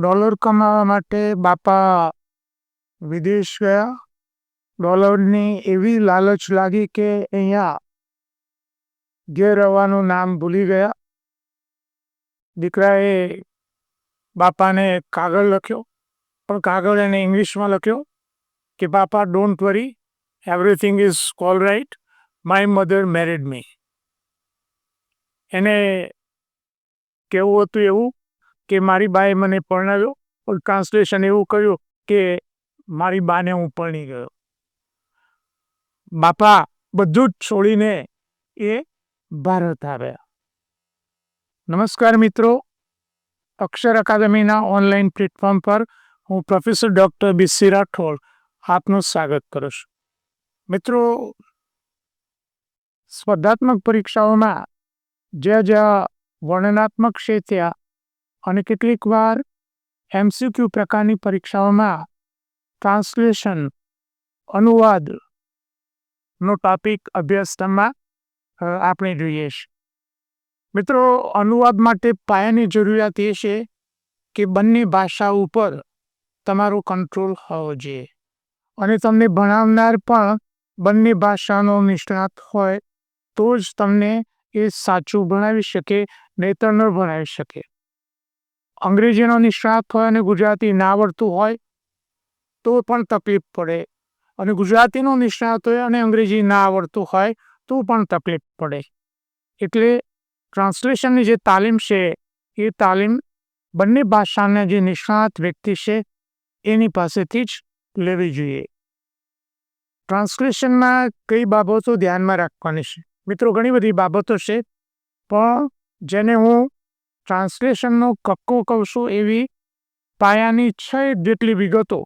Dollar કમાવા માટે બાપા વિદેશ ગયા. ડોલરની એવી લાલચ લાગી કે અહીંયા ઘેર રહેવાનું નામ ભૂલી ગયા. દીકરાએ બાપાને કાગળ લખ્યો, પણ કાગળ એને ઇંગ્લિશમાં લખ્યો કે, બાપા don't worry everything is all right my mother married me એને કેવું હતું એવું કે મારી બાએ મને પરણાવ્યો પણ ટ્રાન્સલેશન એવું કર્યું કે મારી બાને હું પરણી ગયો. બાપા, બધું જ છોડીને એ ભારત આવ્યા. નમસ્કાર મિત્રો. અક્ષર અકાદમીના ઓનલાઈન પ્લેટફોર્મ પર હું પ્રોફેસર ડૉક્ટર બીસી રાઠોડ આપનું સ્વાગત કરું છું. મિત્રો, સ્પર્ધાત્મક પરીક્ષાઓમાં જ્યાં જ્યાં વર્ણનાત્મક છે ત્યાં અને કેટલીક વાર એમસીક્યુ પ્રકારની પરીક્ષાઓમાં ટ્રાન્સલેશન અનુવાદ નો ટોપિક અભ્યાસક્રમમાં આપણે જોઈએ છીએ મિત્રો, અનુવાદ માટે પાયાની જરૂરિયાત એ છે કે બંને ભાષા ઉપર તમારો કંટ્રોલ હોવો જોઈએ. અને તમને ભણાવનાર પણ બંને ભાષાનો નિષ્ણાત હોય તો જ તમને એ સાચું ભણાવી શકે, નહીતર ન ભણાવી શકે. અંગ્રેજીનો નિષ્ણાત હોય અને ગુજરાતી ના આવડતું હોય, તો પણ તકલીફ પડે. અને ગુજરાતીનો નિષ્ણાત હોય અને અંગ્રેજી ના આવડતું હોય, તો પણ તકલીફ પડે. એટલે ટ્રાન્સલેશનની જે તાલીમ છે, એ તાલીમ બંને ભાષાના જે નિષ્ણાત વ્યક્તિ છે, એની પાસેથી જ લેવી જોઈએ. ટ્રાન્સલેશનમાં કઈ બાબતો ધ્યાનમાં રાખવાની છે? મિત્રો, ઘણી બધી બાબતો છે, પણ જેને હું ટ્રાન્સલેશનનો કક્કો કહશો એવી પાયાની છ જેટલી વિગતો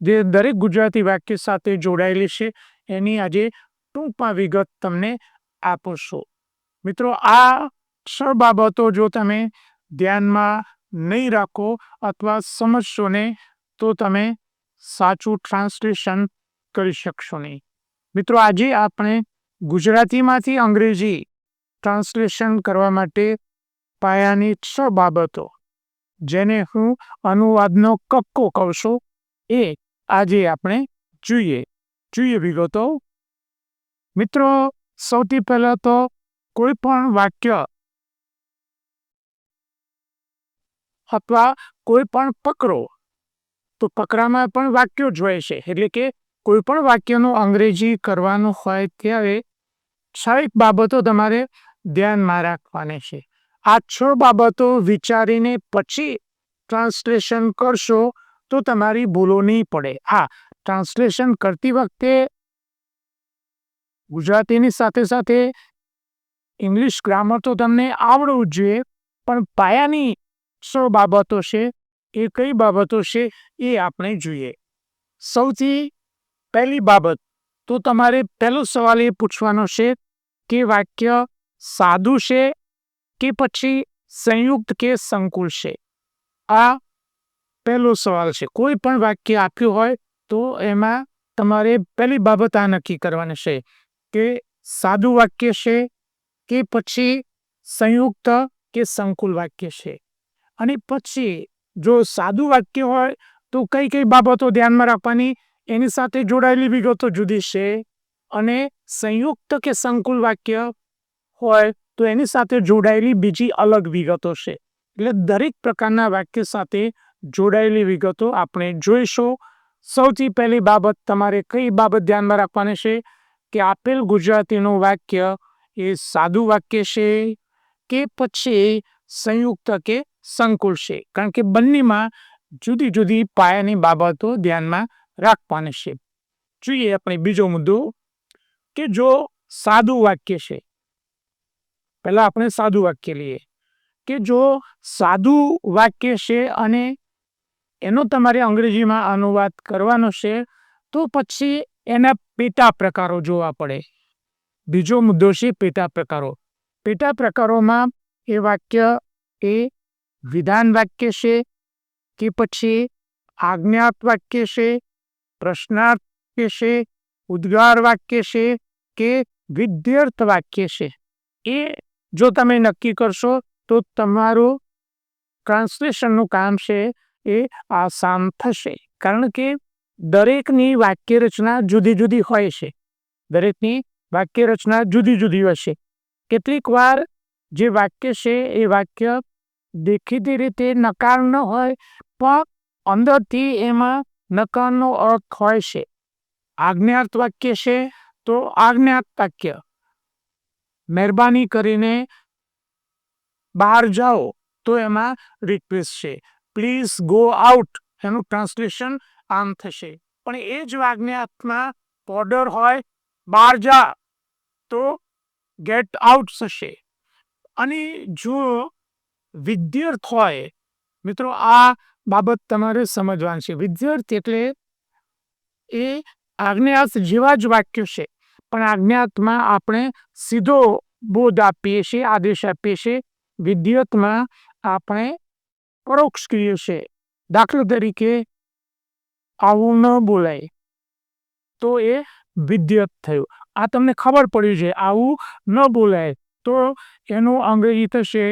જે દરેક ગુજરાતી વાક્ય સાથે જોડાયેલી છે, એની આજે ટૂંકમાં વિગત તમને આપશો. મિત્રો, આ છ બાબતો જો તમે ધ્યાનમાં નહીં રાખો અથવા સમજશો ને તો તમે સાચું ટ્રાન્સલેશન કરી શકશો નહીં. મિત્રો, આજે આપણે ગુજરાતીમાંથી અંગ્રેજી ટ્રાન્સલેશન કરવા માટે પાયાની છ બાબતો, જેને હું અનુવાદનો કક્કો કહું છું, એ આજે આપણે જોઈએ. જોઈએ વિગતો. મિત્રો, સૌથી પહેલા તો કોઈ પણ વાક્ય અથવા કોઈ પણ પકડો, તો પકડામાં પણ વાક્યો જોઈએ છે. એટલે કે કોઈ પણ વાક્યનું અંગ્રેજી કરવાનું હોય ત્યારે સાવિક બાબતો તમારે ધ્યાનમાં રાખવાની છે. આ છ બાબતો વિચારીને પછી ટ્રાન્સલેશન કરશો તો તમારી ભૂલો નહીં પડે. હા ટ્રાન્સલેશન કરતી વખતે ગુજરાતીની સાથે સાથે ઇંગ્લિશ ગ્રામર તો તમને આવડવું જોઈએ, પણ પાયાની સો બાબતો છે, એ કઈ બાબતો છે એ આપણે જોઈએ. સૌથી પહેલી બાબત તો તમારે પહેલો સવાલ એ પૂછવાનો છે કે વાક્ય સાદું છે કે પછી સંયુક્ત કે સંકુલ છે? આ પહેલો સવાલ છે. કોઈ પણ વાક્ય આપ્યું હોય તો એમાં તમારે પહેલી બાબત આ નક્કી કરવાની છે કે સાદું વાક્ય છે કે પછી સંયુક્ત કે સંકુલ વાક્ય છે? અને પછી જો સાદું વાક્ય હોય તો કઈ કઈ બાબતો ધ્યાનમાં રાખવાની? એની સાથે જોડાયેલી વિગતો જુદી છે. અને સંયુક્ત કે સંકુલ વાક્ય હોય તો એની સાથે જોડાયેલી બીજી અલગ વિગતો છે. એટલે દરેક પ્રકારના વાક્ય સાથે જોડાયેલી વિગતો આપણે જોઈશું. સૌથી પહેલી બાબત તમારે કઈ બાબત ધ્યાનમાં રાખવાની છે? કે આપેલ ગુજરાતીનું વાક્ય એ સાદું વાક્ય છે કે પછી સંયુક્ત કે સંકુલ છે? કારણ કે બંનેમાં જુદી જુદી પાયાની બાબતો ધ્યાનમાં રાખવાની છે. જોઈએ આપણે બીજો મુદ્દો કે જો સાદું વાક્ય છે પહેલા આપણે સાદું વાક્ય લઈએ કે જો સાદું વાક્ય છે અને એનો તમારે અંગ્રેજીમાં અનુવાદ કરવાનો છે, તો પછી એના પેટા પ્રકારો જોવા પડે. બીજો મુદ્દો છે પેટા પ્રકારો. પેટા પ્રકારોમાં એ વાક્ય એ વિધાન વાક્ય છે કે પછી આજ્ઞાત વાક્ય છે, પ્રશ્નાર્થ વાક્ય છે, ઉદ્ગાર વાક્ય છે કે વિદ્યાર્થ વાક્ય છે. એ જો તમે નક્કી કરશો, તો તમારું ટ્રાન્સલેશનનું કામ છે એ આસાન થશે. કારણ કે દરેકની વાક્ય રચના જુદી જુદી હોય છે. દરેકની વાક્ય રચના જુદી જુદી હશે કેટલીક વાર જે વાક્ય છે એ વાક્ય દેખીતી રીતે નકાર ન હોય, પણ અંદરથી એમાં નકારનો અર્થ હોય છે. આજ્ઞાર્થ વાક્ય છે તો આજ્ઞાત વાક્ય. મહેરબાની કરીને બહાર જાઓ તો એમાં રિક્વેસ્ટ છે. પ્લીઝ ગો આઉટ એનું ટ્રાન્સલેશન આમ થશે. પણ એ જ વાગ્યાત્મા ઓર્ડર હોય, બહાર જા તો ગેટ આઉટ થશે. અને જો વિદ્યાર્થ હોય, મિત્રો, આ બાબત તમારે સમજવાની છે. વિદ્યાર્થ એટલે એ આજ્ઞાસ જેવા જ વાક્ય છે. પણ આજ્ઞાતમાં આપણે સીધો બોધ આપીએ છીએ, આદેશ આપીએ છીએ, વિદ્યતમાં આપણે પરોક્ષ કરીએ છીએ દાખલા તરીકે આવું ન બોલાય તો એ વિદ્યત થયું. આ તમને ખબર પડી છે, આવું ન બોલાય તો એનું અંગ્રેજી થશે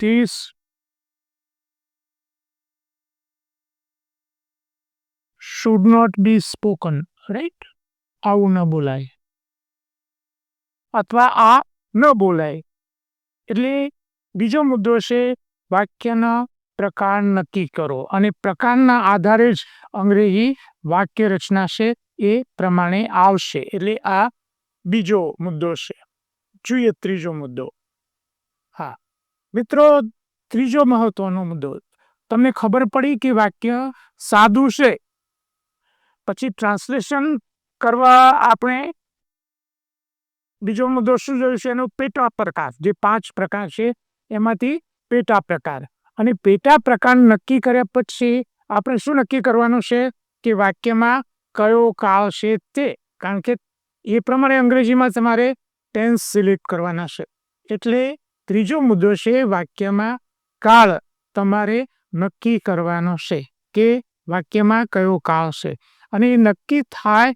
ત્રીસ should not be spoken right આવું ન બોલાય. અથવા આ ન બોલાય. એટલે બીજો મુદ્દો છે, વાક્યના પ્રકાર નક્કી કરો. અને પ્રકારના આધારે જ અંગ્રેજી વાક્ય રચના છે, એ પ્રમાણે આવશે. એટલે આ બીજો મુદ્દો છે. જોઈએ ત્રીજો મુદ્દો. હા. મિત્રો, ત્રીજો મહત્વનો મુદ્દો. તમને ખબર પડી કે વાક્ય સાદું છે? પછી ટ્રાન્સલેશન કરવા આપણે બીજો મુદ્દો શું જોયું છે? એનો પેટા પ્રકાર જે પાંચ પ્રકાર છે, એમાંથી પેટા પ્રકાર અને પેટા પ્રકાર નક્કી કર્યા પછી આપણે શું નક્કી કરવાનું છે? કે વાક્યમાં કયો કાળ છે તે. કારણ કે એ પ્રમાણે અંગ્રેજીમાં તમારે ટેન્સ સિલેક્ટ કરવાના છે. એટલે ત્રીજો મુદ્દો છે, વાક્યમાં કાળ તમારે નક્કી કરવાનો છે કે વાક્યમાં કયો કાળ છે. અને એ નક્કી થાય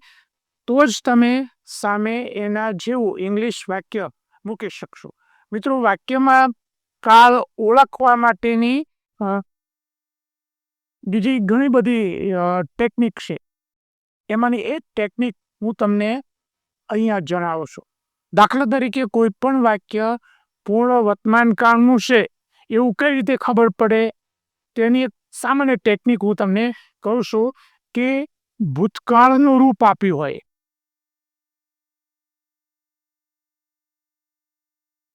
તો જ તમે સામે એના જેવું ઇંગ્લિશ વાક્ય મૂકી શકશો. મિત્રો, વાક્યમાં કાળ ઓળખવા માટેની બીજી ઘણી બધી ટેકનિક છે. એમાંની એક ટેકનિક હું તમને અહીંયા જણાવું છું. દાખલા તરીકે કોઈ પણ વાક્ય પૂર્ણ વર્તમાન કાળનું છે, એવું કઈ રીતે ખબર પડે? તેની એક સામાન્ય ટેકનિક હું તમને કહું છું કે ભૂતકાળનું રૂપ આપ્યું હોય.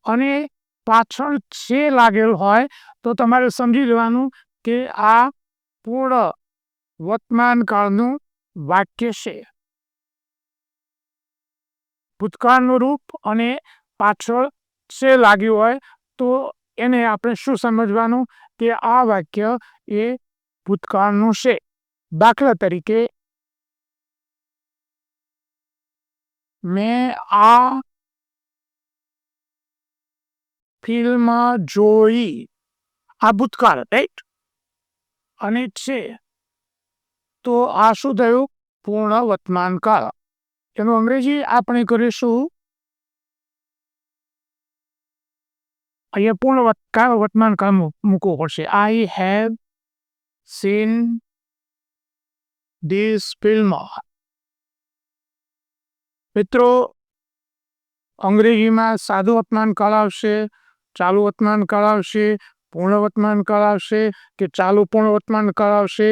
અને પાછળ છે લાગેલ હોય, તો તમારે સમજી લેવાનું કે આ પૂર્ણ વર્તમાન કાળનું વાક્ય છે. ભૂતકાળનું રૂપ અને પાછળ છે લાગ્યું હોય, તો એને આપણે શું સમજવાનું કે આ વાક્ય એ ભૂતકાળનું છે? દાખલા તરીકે, મેં આ ફિલ્મ જોઈ. આ ભૂતકાળ રાઈટ અને છે. તો આ શું થયું? પૂર્ણ વર્તમાન કાળ. એનું અંગ્રેજી આપણે કરીશું. અહીંયા પૂર્ણ કાળ, વર્તમાન કાળ મૂકવો પડશે. I have seen this film મિત્રો, અંગ્રેજીમાં સાદું વર્તમાન કાળ આવશે. ચાલુ વર્તમાન કાળ આવશે, પૂર્ણ વર્તમાન કાળ આવશે કે ચાલુ પૂર્ણ વર્તમાન કાળ આવશે?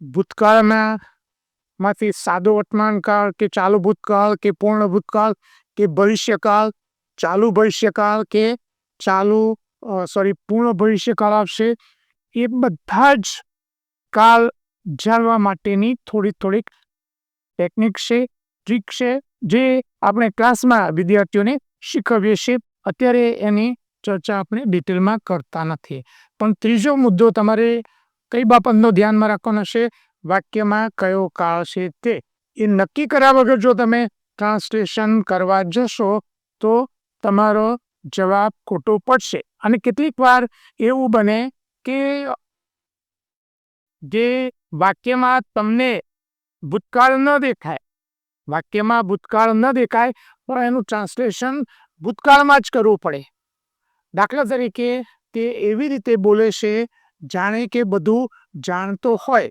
ભૂતકાળના માંથી સાદો વર્તમાન કાળ કે ચાલુ ભૂતકાળ કે પૂર્ણ ભૂતકાળ કે ભવિષ્યકાળ? ચાલુ ભવિષ્યકાળ કે ચાલુ સોરી પૂર્ણ ભવિષ્યકાળ આવશે? એ બધા જ કાળ જાણવા માટેની થોડી થોડીક ટેકનિક છે ટ્રીક છે, જે આપણે ક્લાસમાં વિદ્યાર્થીઓને શીખવીએ છીએ. અત્યારે એની ચર્ચા આપણે ડિટેલમાં કરતા નથી. પણ ત્રીજો મુદ્દો તમારે કઈ બાબતનો ધ્યાનમાં રાખવાનો છે? વાક્યમાં કયો કાળ છે તે? એ નક્કી કર્યા વગર જો તમે ટ્રાન્સલેશન કરવા જશો, તો તમારો જવાબ ખોટો પડશે. અને કેટલીક વાર એવું બને કે જે વાક્યમાં તમને ભૂતકાળ ન દેખાય, વાક્યમાં ભૂતકાળ ન દેખાય, પણ એનું ટ્રાન્સલેશન ભૂતકાળમાં જ કરવું પડે. દાખલા તરીકે તે એવી રીતે બોલે છે, જાણે કે બધું જાણતો હોય.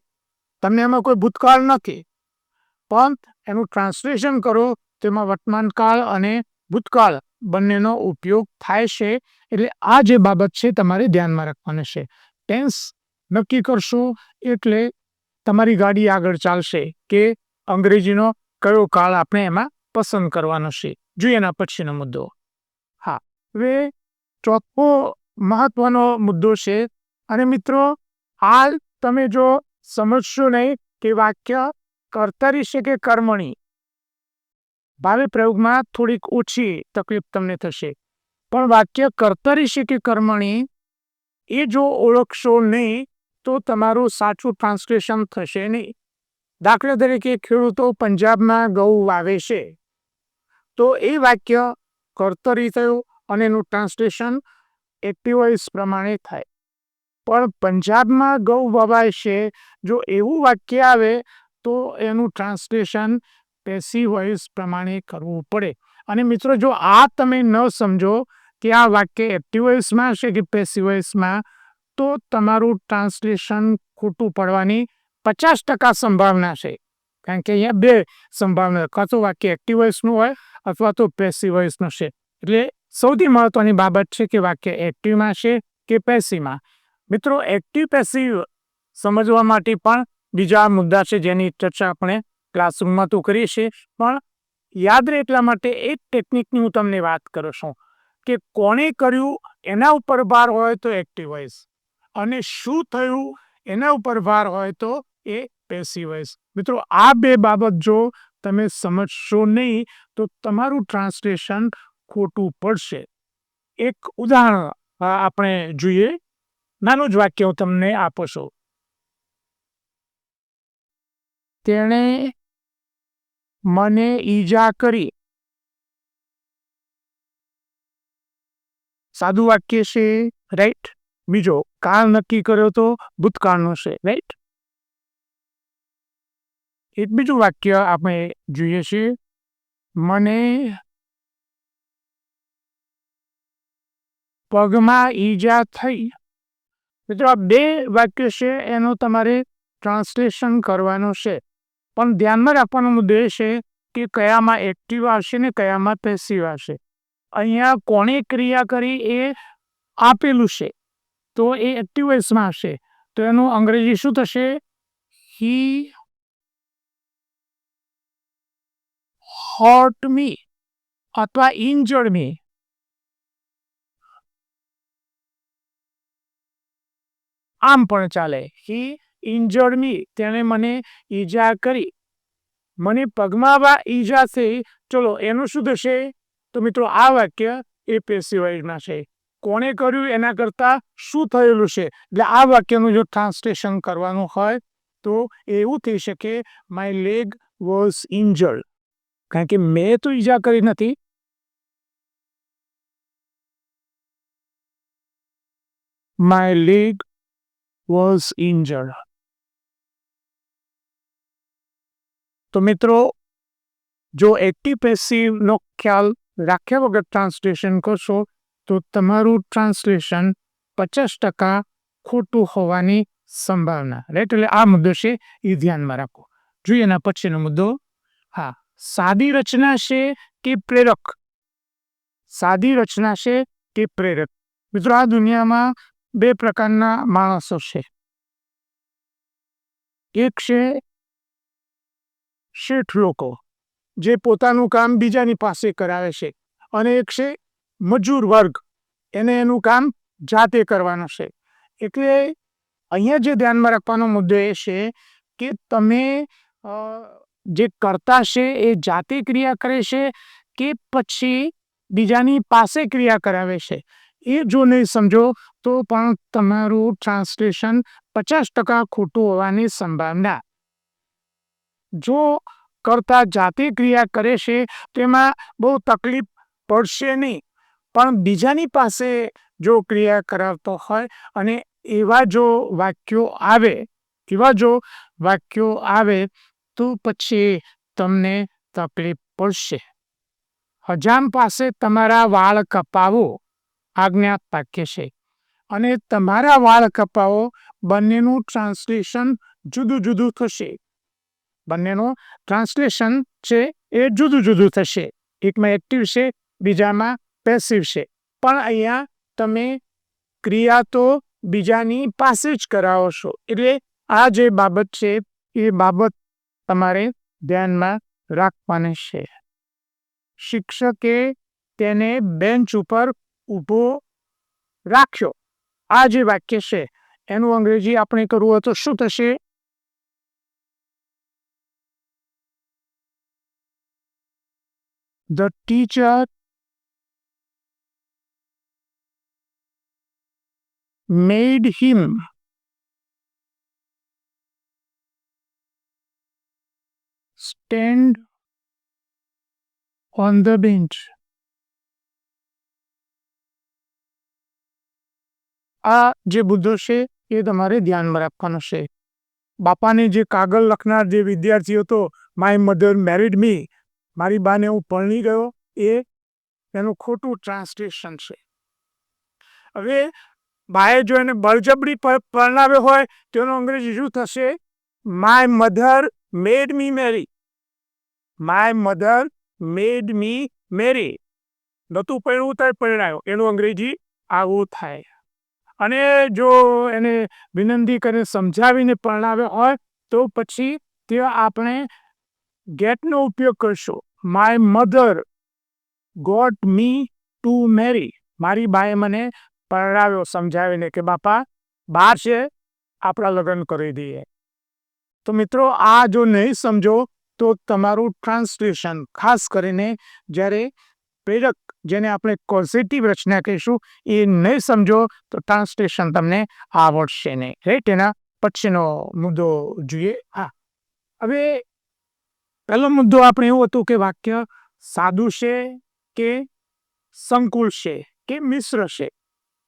તમને એમાં કોઈ ભૂતકાળ નથી પણ એનું ટ્રાન્સલેશન કરો, તેમાં વર્તમાનકાળ અને ભૂતકાળ બંનેનો ઉપયોગ થાય છે, એટલે આ જે બાબત છે તમારે ધ્યાનમાં રાખવાની છે. ટેન્સ નક્કી કરશો, એટલે તમારી ગાડી આગળ ચાલશે કે અંગ્રેજીનો કયો કાળ આપણે એમાં પસંદ કરવાનો છે. જોઈએ એના પછીનો મુદ્દો. હા, હવે ચોથો મહત્વનો મુદ્દો છે. અને મિત્રો, હાલ તમે જો સમજશો નહીં કે વાક્ય કર્તરી છે કે કર્મણી ભાવે પ્રયોગમાં થોડીક ઓછી તકલીફ તમને થશે. પણ વાક્ય કર્તરી છે કે કર્મણી એ જો ઓળખશો નહીં, તો તમારું સાચું ટ્રાન્સલેશન થશે નહીં. દાખલા તરીકે, ખેડૂતો પંજાબમાં ગૌ વાવે છે. તો એ વાક્ય કર્તરી થયું અને એનું ટ્રાન્સલેશન એક્ટિવાઇઝ પ્રમાણે થાય. પણ પંજાબમાં ગૌ વવાય છે, જો એવું વાક્ય આવે, તો એનું ટ્રાન્સલેશન પેસી વોઇસ પ્રમાણે કરવું પડે. અને મિત્રો, જો આ તમે ન સમજો કે આ વાક્ય એક્ટિવ વોઇસમાં છે કે પેસીવાઇઝમાં તો તમારું ટ્રાન્સલેશન ખોટું પડવાની પચાસ ટકા સંભાવના છે. કારણ કે અહીંયા બે સંભાવના, કાં તો વાક્ય એક્ટિવ હોય અથવા તો પેસીવાઇઝનું છે. એટલે સૌથી મહત્વની બાબત છે કે વાક્ય એક્ટિવમાં છે કે પેસીમાં મિત્રો એક્ટિવ પેસિવ સમજવા માટે પણ બીજા મુદ્દા છે જેની ચર્ચા આપણે ક્લાસરૂમમાં તો કરીએ છીએ, પણ યાદ રહે એટલા માટે એક ટેકનિકની હું તમને વાત કરું છું કે કોણે કર્યું એના ઉપર ભાર હોય તો એક્ટિવ વોઇસ અને શું થયું એના ઉપર ભાર હોય તો એ પેસિવ વોઇસ મિત્રો, આ બે બાબત જો તમે સમજશો નહીં, તો તમારું ટ્રાન્સલેશન ખોટું પડશે. એક ઉદાહરણ આપણે જોઈએ. નાનું જ વાક્ય હું તમને આપો છો. તેણે મને ઈજા કરી. સાદું વાક્ય છે રાઈટ બીજો, કાળ નક્કી કર્યો તો ભૂતકાળનો છે રાઈટ એક બીજું વાક્ય આપણે જોઈએ છીએ. મને પગમાં ઈજા થઈ. મિત્રો, આ બે વાક્ય છે, એનો તમારે ટ્રાન્સલેશન કરવાનું છે. પણ ધ્યાનમાં રાખવાનો મુદ્દો એ છે કે કયામાં એક્ટિવ આવશે ને કયામાં પેસિવ આવશે. અહીંયા કોણે ક્રિયા કરી એ આપેલું છે. તો એ એક્ટિવ વોઇસમાં હશે તો એનું અંગ્રેજી શું થશે? હી હોટ મી અથવા ઇન્જર્ડ મી આમ પણ ચાલે. હી ઇન્જર્ડ મી તેણે મને ઈજા કરી. મને પગમાં ઈજા થઈ. ચલો, એનું શું થશે? તો મિત્રો, આ વાક્ય એ પેસિવાઇઝમાં છે. કોણે કર્યું? એના કરતાં શું થયેલું છે? એટલે આ વાક્યનું જો ટ્રાન્સલેશન કરવાનું હોય, તો એવું થઈ શકે માય લેગ વોઝ ઇન્જર્ડ કારણ કે મેં તો ઈજા કરી નથી. માય લેગ વોઝ ઇન્જર્ડ તો મિત્રો, જો એક્ટિવ પેસિવનો ખ્યાલ રાખ્યા વગર ટ્રાન્સલેશન કરશો, તો તમારું ટ્રાન્સલેશન પચાસ ટકા ખોટું હોવાની સંભાવના. રાઈટ એટલે આ મુદ્દો છે એ ધ્યાનમાં રાખો. જોઈએ એના પછીનો મુદ્દો. હા, સાદી રચના છે કે પ્રેરક? સાદી રચના છે કે પ્રેરક? મિત્રો, આ દુનિયામાં બે પ્રકારના માણસો છે. એક છે શેઠ લોકો, જે પોતાનું કામ બીજાની પાસે કરાવે છે અને એક છે મજૂર વર્ગ, એને એનું કામ જાતે કરવાનું છે. એટલે અહીંયા જે ધ્યાનમાં રાખવાનો મુદ્દો એ છે કે તમે જે કરતા છે એ જાતે ક્રિયા કરે છે કે પછી બીજાની પાસે ક્રિયા કરાવે છે? એ જો નહીં સમજો તો પણ તમારું ટ્રાન્સલેશન પચાસ ટકા ખોટું હોવાની સંભાવના. જો કરતા જાતે ક્રિયા કરે છે, તેમાં બહુ તકલીફ પડશે નહીં. પણ બીજાની પાસે જો ક્રિયા કરાવતો હોય અને એવા જો વાક્યો આવે એવા જો વાક્યો આવે, તો પછી તમને તકલીફ પડશે. હજામ પાસે તમારા વાળ કપાવો. આજ્ઞા વાક્ય છે. અને તમારા વાળ કપાવો બંનેનું ટ્રાન્સલેશન જુદું જુદું થશે. બંનેનું ટ્રાન્સલેશન છે એ જુદું જુદું થશે. એકમાં એક્ટિવ છે, બીજામાં પેસિવ છે. પણ અહીંયા તમે ક્રિયા તો બીજાની પાસે જ કરાવો છો. એટલે આ જે બાબત છે, એ બાબત તમારે ધ્યાનમાં રાખવાની છે. શિક્ષકે તેને બેન્ચ ઉપર ઊભો રાખ્યો. આ જે વાક્ય છે, એનું અંગ્રેજી આપણે કરવું હોય તો શું થશે the teacher made him stand on the bench. આ જે મુદ્દો છે, એ તમારે ધ્યાનમાં રાખવાનો છે. બાપાને જે કાગળ લખનાર જે વિદ્યાર્થી હતો માય મધર મેરિડ મી મારી બાને હું પરણી ગયો, એ એનું ખોટું ટ્રાન્સલેશન છે. હવે બાએ જો એને બળજબરી પરણાવ્યો હોય તેનો અંગ્રેજી શું થશે? My mother made me marry my mother made me marry નહોતું પરણવું ત્યારે પરણાયો. એનું અંગ્રેજી આવું થાય. અને જો એને વિનંતી કરીને સમજાવીને પરણાવ્યો હોય, તો પછી તે આપણે ગેટનો ઉપયોગ કરશું. My mother got me to marry મારી બાએ મને પરણાવ્યો સમજાવીને કે, બાપા, બાર છે, આપણા લગ્ન કરી દઈએ. તો મિત્રો, આ જો નહીં સમજો, તો તમારું ટ્રાન્સલેશન ખાસ કરીને જ્યારે પ્રેરક જેને આપણે કોઝિટિવ રચના કહીશું, એ નહીં સમજો તો ટ્રાન્સલેશન તમને આવડશે નહીં. રાઈટ એના પછીનો મુદ્દો જોઈએ. હા. હવે પહેલો મુદ્દો આપણે એવું હતું કે વાક્ય સાદું છે કે સંકુલ છે કે મિશ્ર છે?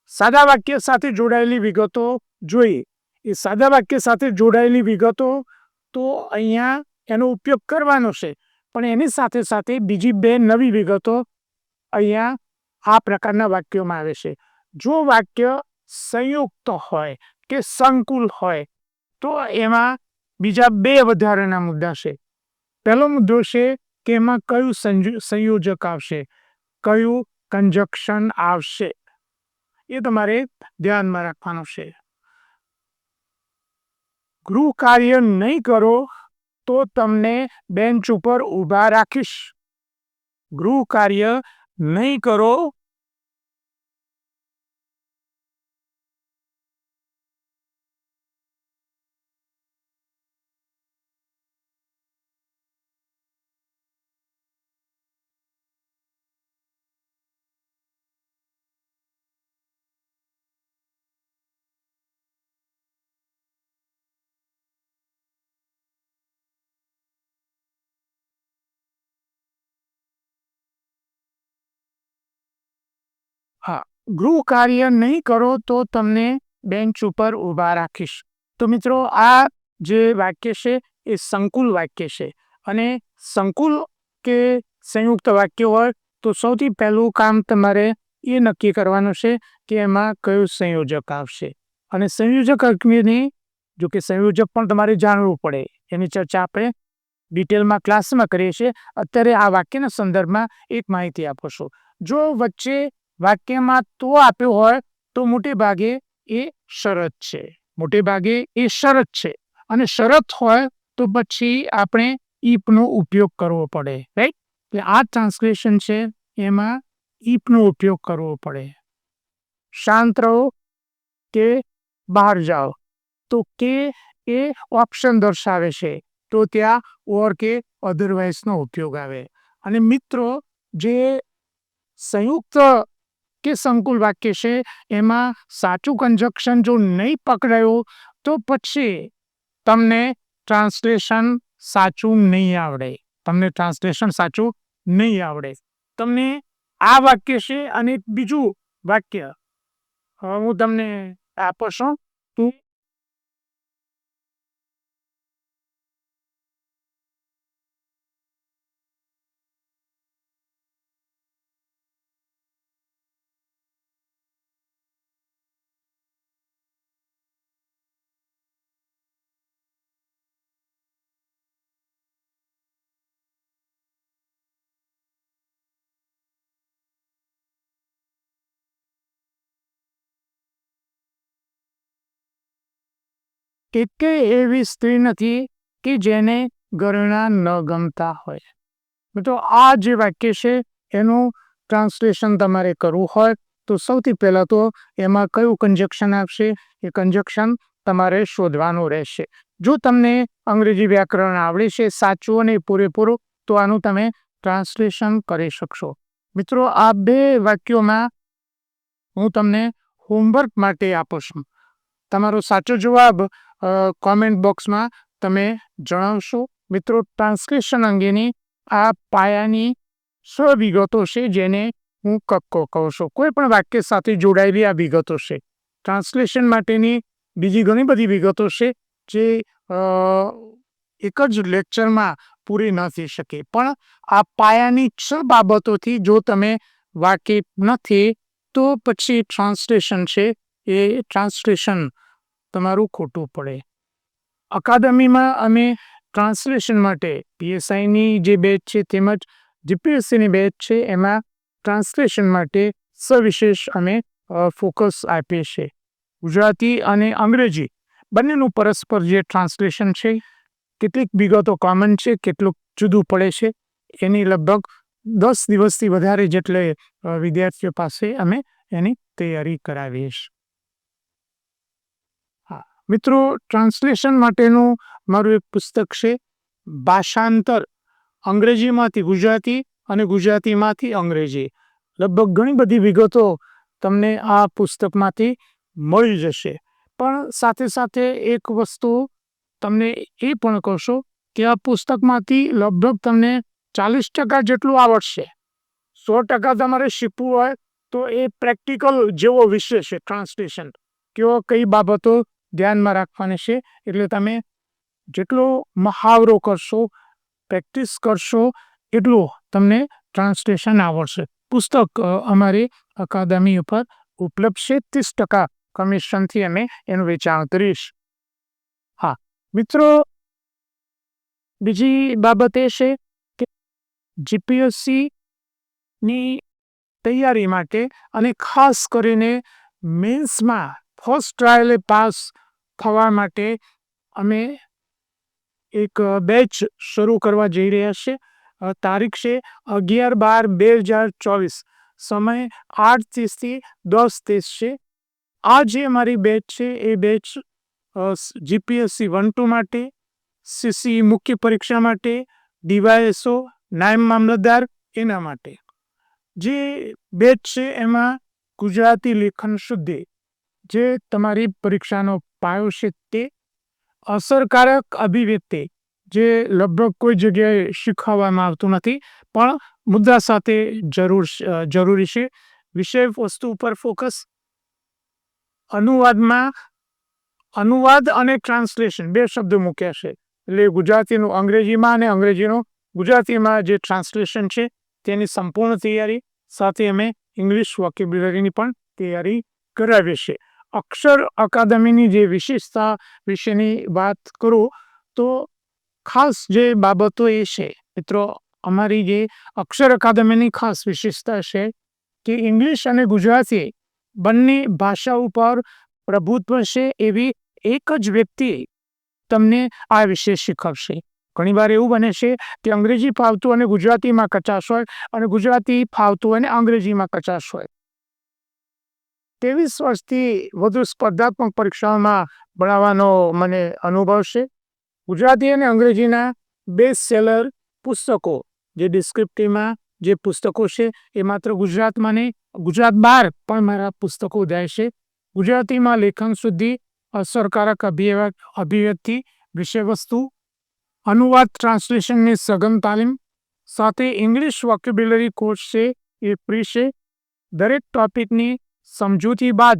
સાદા વાક્ય સાથે જોડાયેલી વિગતો જોઈએ. એ સાદા વાક્ય સાથે જોડાયેલી વિગતો તો અહીંયા એનો ઉપયોગ કરવાનો છે. પણ એની સાથે સાથે બીજી બે નવી વિગતો અહીંયા આ પ્રકારના વાક્યોમાં આવે છે. જો વાક્ય સંયુક્ત હોય કે સંકુલ હોય, તો એમાં બીજા બે વધારાના મુદ્દા છે. પહેલો મુદ્દો છે કે એમાં કયું સંયોજક આવશે? કયું કંજક્શન આવશે? એ તમારે ધ્યાનમાં રાખવાનું છે. ગૃહ કાર્ય નહીં કરો તો તમને બેન્ચ ઉપર ઊભા રાખીશ. ગૃહ કાર્ય નહીં કરો હા ગૃહ કાર્ય નહીં કરો તો તમને બેન્ચ ઉપર ઊભા રાખીશ. તો મિત્રો, આ જે વાક્ય છે એ સંકુલ વાક્ય છે. અને સંકુલ કે સંયુક્ત વાક્ય હોય તો સૌથી પહેલું કામ તમારે એ નક્કી કરવાનું છે કે એમાં કયું સંયોજક આવશે. અને સંયોજક અગ્નિની જો કે સંયોજક પણ તમારે જાણવું પડે. એની ચર્ચા આપણે ડિટેલમાં ક્લાસમાં કરીએ છીએ. અત્યારે આ વાક્યના સંદર્ભમાં એક માહિતી આપો છો. જો વચ્ચે વાક્યમાં તો આપ્યો હોય તો મોટે ભાગે એ શરત છે. મોટે ભાગે એ શરત છે. અને શરત હોય તો પછી આપણે ઈપનો ઉપયોગ કરવો પડે રાઈટ એટલે આ ટ્રાન્સલેશન છે, એમાં ઈપનો ઉપયોગ કરવો પડે. શાંત રહો કે બહાર જાઓ. તો કે એ ઓપ્શન દર્શાવે છે. તો ત્યાં ઓર કે અધરવાઇઝનો ઉપયોગ આવે. અને મિત્રો, જે સંયુક્ત કે સંકુલ વાક્ય છે? એમાં સાચું કન્જક્શન જો નહીં પકડાયું, તો પછી તમને ટ્રાન્સલેશન સાચું નહીં આવડે. તમને ટ્રાન્સલેશન સાચું નહીં આવડે. તમને આ વાક્ય છે અને બીજું વાક્ય. હું તમને આપો છું. તું એકેય એવી સ્ત્રી નથી કે જેને ગરણા ન ગમતા હોય. મિત્રો આ જે વાક્ય છે, એનું ટ્રાન્સલેશન તમારે કરવું હોય, તો સૌથી પહેલાં તો એમાં કયું કંજક્શન આપશે એ કંજક્શન તમારે શોધવાનું રહેશે. જો તમને અંગ્રેજી વ્યાકરણ આવડે છે, સાચું અને પૂરેપૂરું, તો આનું તમે ટ્રાન્સલેશન કરી શકશો. મિત્રો, આ બે વાક્યોમાં હું તમને હોમવર્ક માટે આપું છું. તમારો સાચો જવાબ કોમેન્ટ બોક્સમાં તમે જણાવશો. મિત્રો ટ્રાન્સલેશન અંગેની આ પાયાની સ્વ વિગતો છે જેને હું કક્કો કહું છું. કોઈ પણ વાક્ય સાથે જોડાયેલી આ વિગતો છે. ટ્રાન્સલેશન માટેની બીજી ઘણી બધી વિગતો છે જે એક જ લેક્ચરમાં પૂરી ન થઈ શકે. પણ આ પાયાની છ બાબતોથી જો તમે વાકેફ નથી, તો પછી ટ્રાન્સલેશન છે એ ટ્રાન્સલેશન તમારું ખોટું પડે. અકાદમીમાં અમે ટ્રાન્સલેશન માટે પીએસઆઈની જે બેચ છે તેમજ જીપીએસસીની બેચ છે એમાં ટ્રાન્સલેશન માટે સવિશેષ અમે ફોકસ આપીએ છીએ ગુજરાતી અને અંગ્રેજી બંનેનું પરસ્પર જે ટ્રાન્સલેશન છે, કેટલીક વિગતો કોમન છે કેટલુંક જુદું પડે છે, એની લગભગ દસ દિવસથી વધારે જેટલે વિદ્યાર્થીઓ પાસે અમે એની તૈયારી કરાવીએ છીએ મિત્રો ટ્રાન્સલેશન માટેનું મારું એક પુસ્તક છે, ભાષાંતર. અંગ્રેજીમાંથી ગુજરાતી અને ગુજરાતીમાંથી અંગ્રેજી. લગભગ ઘણી બધી વિગતો તમને આ પુસ્તકમાંથી મળી જશે. પણ સાથે સાથે એક વસ્તુ તમને એ પણ કહેશો કે આ પુસ્તકમાંથી લગભગ તમને ચાલીસ ટકા જેટલું આવડશે. સો ટકા તમારે શીખવું હોય તો એ પ્રેક્ટિકલ જેવો વિષય છે, ટ્રાન્સલેશન. કેવો કઈ બાબતો ધ્યાનમાં રાખવાની છે. એટલે તમે જેટલો મહાવરો કરશો, પ્રેક્ટિસ કરશો, એટલું તમને ટ્રાન્સલેશન આવડશે. પુસ્તક અમારી અકાદમી ઉપર ઉપલબ્ધ છે. ત્રીસ ટકા કમિશનથી અમે એનું વેચાણ કરીશ. હા, મિત્રો, બીજી બાબત એ છે કે જીપીએસસીની તૈયારી માટે અને ખાસ કરીને મેન્સમાં ફર્સ્ટ ટ્રાયલે પાસ થવા માટે અમે એક બેચ શરૂ કરવા જઈ રહ્યા છે તારીખ છે અગિયાર બાર બે હજાર ચોવીસ. સમય આઠ ત્રીસથી દસ ત્રીસ છે. આ જે અમારી બેચ છે એ બેચ જીપીએસસી વન ટુ માટે સીસી મુખ્ય પરીક્ષા માટે, ડીવાયએસઓ, નાયબ મામલતદાર એના માટે. જે બેચ છે એમાં ગુજરાતી લેખન શુદ્ધિ જે તમારી પરીક્ષાનો પાયો છે તે અસરકારક અભિવ્યક્તિ જે લગભગ કોઈ જગ્યાએ શીખવવામાં આવતું નથી, પણ મુદ્દા સાથે જરૂર જરૂરી છે. વિષય વસ્તુ ઉપર ફોકસ. અનુવાદમાં અનુવાદ અને ટ્રાન્સલેશન, બે શબ્દો મૂક્યા છે. એટલે ગુજરાતીનું અંગ્રેજીમાં અને અંગ્રેજીનું ગુજરાતીમાં જે ટ્રાન્સલેશન છે તેની સંપૂર્ણ તૈયારી સાથે અમે ઇંગ્લિશ વોકેબ્યુલરીની પણ તૈયારી કરાવીએ છીએ. અક્ષર અકાદમીની જે વિશેષતા વિશેની વાત કરું, તો ખાસ જે બાબતો એ છે, મિત્રો, અમારી જે અક્ષર અકાદમીની ખાસ વિશેષતા છે કે ઇંગ્લિશ અને ગુજરાતી બંને ભાષા ઉપર પ્રભુત્વ છે એવી એક જ વ્યક્તિ તમને આ વિશે શીખવશે. ઘણીવાર એવું બને છે કે અંગ્રેજી ફાવતું અને ગુજરાતીમાં કચાશ હોય અને ગુજરાતી ફાવતું અને અંગ્રેજીમાં કચાશ હોય. ત્રેવીસ વર્ષથી વધુ સ્પર્ધાત્મક પરીક્ષાઓમાં ભણાવવાનો મને અનુભવ છે. ગુજરાતી અને અંગ્રેજીના બેસ્ટ સેલર પુસ્તકો, જે ડિસ્ક્રિપ્ટિવમાં જે પુસ્તકો છે, એ માત્ર ગુજરાતમાં નહીં, ગુજરાત બહાર પણ મારા પુસ્તકો જાય છે. ગુજરાતીમાં લેખન સુધી અસરકારક અભિવ્યક્તિ વિષયવસ્તુ અનુવાદ ટ્રાન્સલેશનની સઘન તાલીમ, સાથે ઇંગ્લિશ વોક્યુબ્યુલરી કોર્સ છે, એ ફ્રી છે. દરેક ટોપિકની સમજૂતી બાદ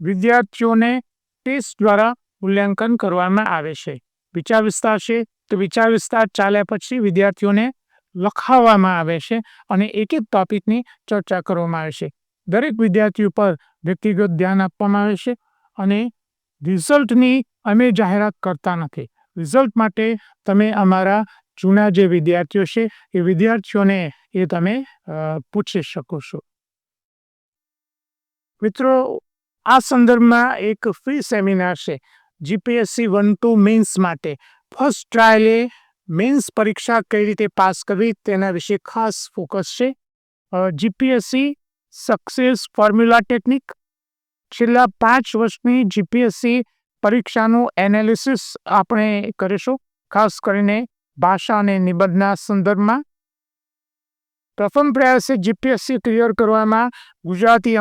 વિદ્યાર્થીઓને ટેસ્ટ દ્વારા મૂલ્યાંકન કરવામાં આવે છે. વિચાર વિસ્તાર છે તો વિચાર વિસ્તાર ચાલ્યા પછી વિદ્યાર્થીઓને લખાવવામાં આવે છે અને એક એક ટોપિકની ચર્ચા કરવામાં આવે છે. દરેક વિદ્યાર્થી ઉપર વ્યક્તિગત ધ્યાન આપવામાં આવે છે અને રિઝલ્ટની અમે જાહેરાત કરતા નથી. રિઝલ્ટ માટે તમે અમારા જૂના જે વિદ્યાર્થીઓ છે એ વિદ્યાર્થીઓને એ તમે પૂછી શકો છો. મિત્રો, આ સંદર્ભમાં એક ફ્રી સેમિનાર છે જીપીએસસી વન ટુ મેન્સ માટે. ફર્સ્ટ ટ્રાયલે મેન્સ પરીક્ષા કઈ રીતે પાસ કરવી તેના વિશે ખાસ ફોકસ છે. જીપીએસસી સક્સેસ ફોર્મ્યુલા ટેકનિક છેલ્લા પાંચ વર્ષની જીપીએસસી પરીક્ષાનું એનાલિસિસ આપણે કરીશું, ખાસ કરીને ભાષા અને નિબંધના સંદર્ભમાં. પ્રથમ પ્રયાસે જીપીએસસી ક્લિયર કરવામાં ગુજરાતી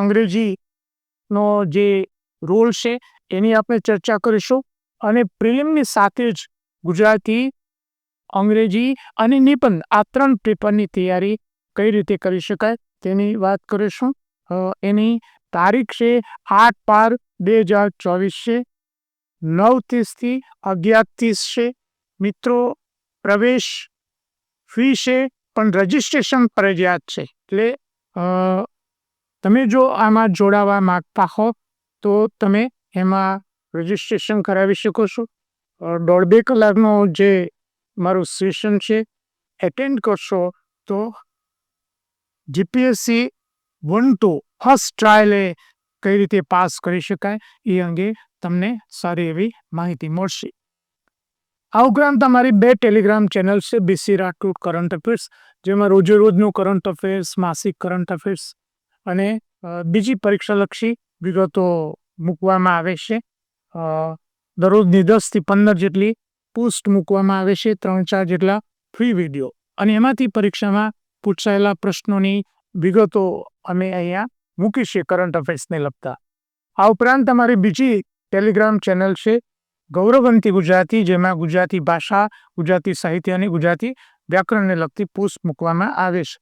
અંગ્રેજીનો જે રોલ છે, એની આપણે ચર્ચા કરીશું. અને પ્રિલિમની સાથે જ ગુજરાતી, અંગ્રેજી અને નિબંધ આ ત્રણ પેપરની તૈયારી કઈ રીતે કરી શકાય તેની વાત કરીશું. એની તારીખ છે આઠ બાર બે હજાર ચોવીસ છે. નવ ત્રીસથી અગિયાર ત્રીસ છે. મિત્રો, પ્રવેશ ફી છે, પણ રજિસ્ટ્રેશન ફરજિયાત છે. એટલે તમે જો આમાં જોડાવા માગતા હો, તો તમે એમાં રજિસ્ટ્રેશન કરાવી શકો છો. દોઢ બે કલાકનો જે મારું સેશન છે એટેન્ડ કરશો, તો જીપીએસસી વન ટુ ફર્સ્ટ ટ્રાયલે કઈ રીતે પાસ કરી શકાય, એ અંગે તમને સારી એવી માહિતી મળશે. આ ઉપરાંત તમારી બે ટેલિગ્રામ ચેનલ છે બીસી રાઠોડ કરંટ અફેર્સ જેમાં રોજે રોજનું કરંટ અફેર્સ માસિક કરંટ અફેર્સ અને બીજી પરીક્ષાલક્ષી વિગતો મૂકવામાં આવે છે. દરરોજની દસથી પંદર જેટલી પોસ્ટ મૂકવામાં આવે છે, ત્રણ ચાર જેટલા ફ્રી વીડિયો. અને એમાંથી પરીક્ષામાં પૂછાયેલા પ્રશ્નોની વિગતો અમે અહીંયા મૂકી છે કરંટ અફેર્સને લગતા. આ ઉપરાંત તમારી બીજી ટેલિગ્રામ ચેનલ છે, ગૌરવંતી ગુજરાતી, જેમાં ગુજરાતી ભાષા, ગુજરાતી સાહિત્ય અને ગુજરાતી વ્યાકરણને લગતી પોસ્ટ મૂકવામાં આવે છે.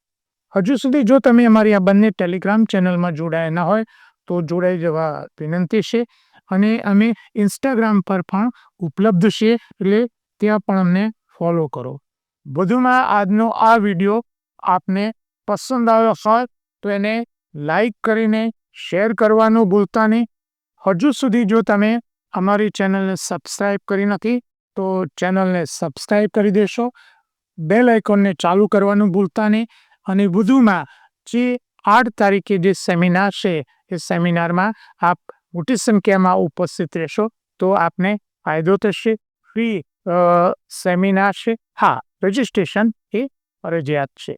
હજુ સુધી જો તમે અમારી આ બંને ટેલિગ્રામ ચેનલમાં જોડાયા ન હોય, તો જોડાઈ જવા વિનંતી છે. અને અમે ઇન્સ્ટાગ્રામ પર પણ ઉપલબ્ધ છીએ એટલે ત્યાં પણ અમને ફોલો કરો. વધુમાં આજનો આ વીડિયો આપને પસંદ આવ્યો હોય, તો એને લાઈક કરીને શેર કરવાનું ભૂલતા નહીં. હજુ સુધી જો તમે અમારી ચેનલને સબસ્ક્રાઈબ કરી નથી, તો ચેનલને સબસ્ક્રાઈબ કરી દેશો. બેલ આઇકોનને ચાલુ કરવાનું ભૂલતા નહીં. અને વધુમાં જે આઠ તારીખે જે સેમિનાર છે, એ સેમિનારમાં આપ મોટી સંખ્યામાં ઉપસ્થિત રહેશો, તો આપને ફાયદો થશે. ફ્રી સેમિનાર છે. હા, રજિસ્ટ્રેશન એ ફરજિયાત છે.